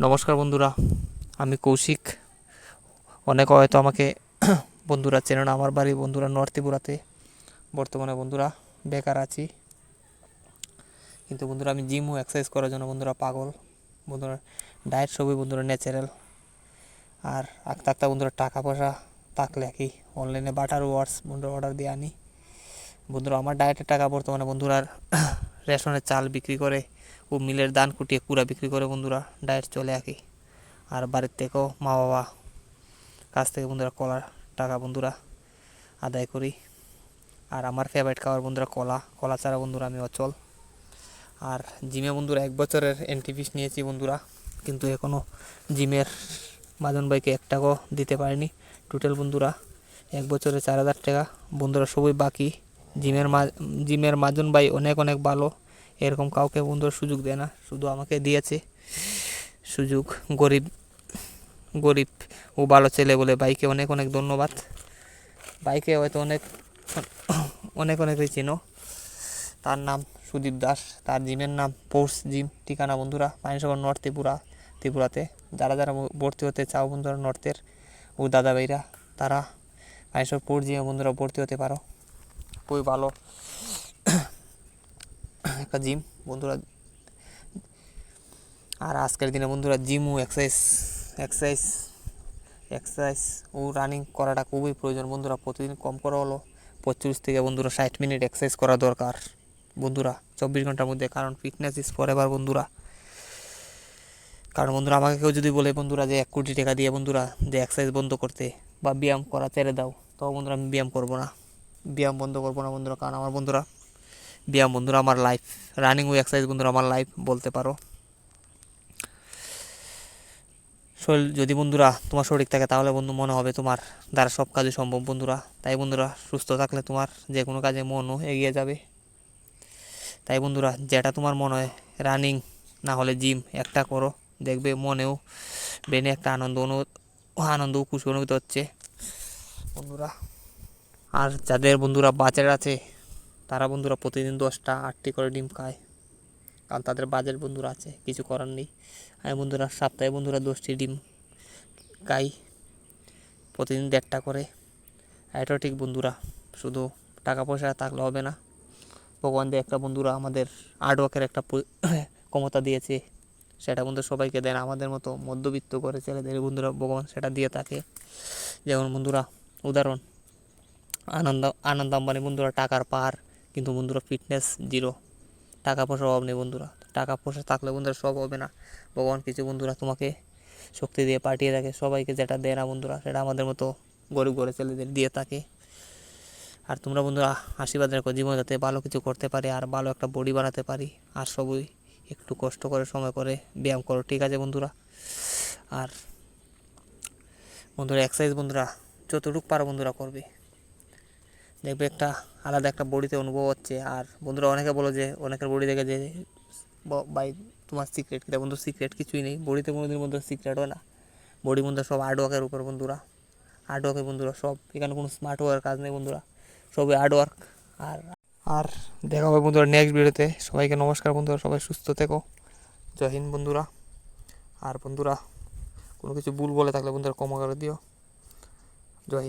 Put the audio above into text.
নমস্কার বন্ধুরা, আমি কৌশিক। অনেক হয়তো আমাকে বন্ধুরা চেনে না, আমার বাড়ি বন্ধুরা নর্থ ত্রিপুরাতে। বর্তমানে বন্ধুরা বেকার আছি। কিন্তু বন্ধুরা, আমি জিমও এক্সারসাইজ করার জন্য বন্ধুরা পাগল। বন্ধুরা ডায়েট সবই বন্ধুরা ন্যাচারাল আর আঁকতে আঁকতে বন্ধুরা টাকা পয়সা থাকলে কি অনলাইনে বাটার ওয়ার্স বন্ধুরা অর্ডার দিয়ে আনি। বন্ধুরা, আমার ডায়েটের টাকা বর্তমানে বন্ধুরা রেশনের চাল বিক্রি করে। ও মিলের দান কুটিয়ে কুড়া বিক্রি করে বন্ধুরা ডায়েট চলে আঁকি আর বাড়ির থেকেও মা বাবা কাছ থেকে বন্ধুরা কলার টাকা বন্ধুরা আদায় করি। আর আমার ফেভারিট খাবার বন্ধুরা কলা কলা ছাড়া বন্ধুরা আমি অচল। আর জিমে বন্ধুরা এক বছরের এন্ট্রি ফিস নিয়েছি বন্ধুরা, কিন্তু এখনও জিমের মাজন ভাইকে এক টাকাও দিতে পারিনি। টোটাল বন্ধুরা এক বছরে চার হাজার টাকা। বন্ধুরা সবই বাকি। জিমের মা, জিমের মাজন ভাই অনেক অনেক ভালো। এরকম কাউকে বন্ধুরা সুযোগ দেয় না, শুধু আমাকে দিয়েছে। সুযোগ, গরিব গরিব ও ভালো ছেলে বলে বাইকে অনেক অনেক ধন্যবাদ। বাইকে হয়তো অনেক অনেক অনেকই চেনো। তার নাম সুদীপ দাস, তার জিমের নাম পোর্স জিম। ঠিকানা বন্ধুরা পানিসাগর নর্থ ত্রিপুরা, ত্রিপুরাতে। যারা যারা ভর্তি হতে চাও বন্ধুরা নর্থের ও দাদা ভাইরা তারা পানিসাগর পোর্স জিমে বন্ধুরা ভর্তি হতে পারো। খুবই ভালো। একটা জিম। বন্ধুরা, আর আজকের দিনে বন্ধুরা জিম ও এক্সারসাইজ এক্সারসাইজ এক্সারসাইজ ও রানিং করাটা খুবই প্রয়োজন। বন্ধুরা, প্রতিদিন কম করা হলো পঁচিশ থেকে বন্ধুরা ষাট মিনিট এক্সারসাইজ করা দরকার। বন্ধুরা, চব্বিশ ঘণ্টার মধ্যে, কারণ ফিটনেস ইজ ফর এভার বন্ধুরা। কারণ বন্ধুরা, আমাকে কেউ যদি বলে, বন্ধুরা, যে এক কোটি টাকা দিয়ে বন্ধুরা, যে এক্সারসাইজ বন্ধ করতে বা ব্যায়াম করা ছেড়ে দাও তো বন্ধুরা আমি ব্যায়াম করব না। ব্যায়াম বন্ধ করব না বন্ধুরা, কারণ আমার বন্ধুরা ব্যায়াম বন্ধুরা আমার লাইফ রানিং ও এক্সারসাইজ বন্ধুরা আমার লাইফ বলতে পারো। শরীর যদি বন্ধুরা তোমার শরীর থাকে তাহলে বন্ধু মনে হবে তোমার দ্বারা সব কাজই সম্ভব বন্ধুরা। তাই বন্ধুরা সুস্থ থাকলে তোমার যে কোনো কাজে মনও এগিয়ে যাবে। তাই বন্ধুরা যেটা তোমার মনে হয় রানিং না হলে জিম একটা করো। দেখবে মনেও ব্রেনে একটা আনন্দ অনু, আনন্দ খুশি অনুভূত হচ্ছে। বন্ধুরা, আর যাদের বন্ধুরা বাচ্চার আছে তারা বন্ধুরা প্রতিদিন দশটা, আটটি করে ডিম খায়। কারণ তাদের বাজেট বন্ধুরা আছে, কিছু করার নেই। আমি বন্ধুরা, সপ্তাহে বন্ধুরা দশটি ডিম খাই, প্রতিদিন দেড়টা করে। এটাও ঠিক বন্ধুরা, শুধু টাকা পয়সা থাকলে হবে না। ভগবান দিয়ে একটা বন্ধুরা আমাদের আর্টওয়ার্কের একটা ক্ষমতা দিয়েছে। সেটা বন্ধু সবাইকে দেন, আমাদের মতো মধ্যবিত্ত করে ছেলেদের বন্ধুরা ভগবান সেটা দিয়ে থাকে। যেমন বন্ধুরা, উদাহরণ, আনন্দ আনন্দ আম্বানি বন্ধুরা টাকার পার কিন্তু বন্ধুরা ফিটনেস জিরো টাকা পয়সার অভাব নেই বন্ধুরা। টাকা পয়সা থাকলে বন্ধুরা সব হবে না। ভগবান কিছু বন্ধুরা তোমাকে শক্তি দিয়ে পাঠিয়ে থাকে। সবাইকে যেটা দেয় না বন্ধুরা, সেটা আমাদের মতো গরিব গরিব ছেলেদের দিয়ে থাকে। আর তোমরা বন্ধুরা আশীর্বাদ রেখো, জীবন যাতে ভালো কিছু করতে পারি আর ভালো একটা বডি বানাতে পারি। আর সবই একটু কষ্ট করে, সময় করে ব্যায়াম করো, ঠিক আছে বন্ধুরা? আর বন্ধুরা এক্সারসাইজ বন্ধুরা যতটুকু পারো বন্ধুরা করবে। দেখবে একটা আলাদা একটা বডিতে অনুভব হচ্ছে। আর বন্ধুরা অনেকে বলো যে, অনেকের বডি দেখে যে বাই তোমার সিক্রেট কিনা বন্ধু সিক্রেট কিছুই নেই। বডিতে কোনো দিন বন্ধু সিক্রেট হয় না। বডি বন্ধুরা সব হার্ডওয়ার্কের উপর বন্ধুরা। হার্ডওয়ার্কের বন্ধুরা সব, এখানে কোনো স্মার্ট ওয়ার্ক কাজ নেই বন্ধুরা। সবই হার্ডওয়ার্ক আর আর দেখা হবে বন্ধুরা নেক্সট ভিডিওতে সবাইকে নমস্কার বন্ধুরা, সবাই সুস্থ থেকো। জয় হিন্দ বন্ধুরা। আর বন্ধুরা, কোনো কিছু ভুল বলে থাকলে বন্ধুরা ক্ষমা করে দিও। জয়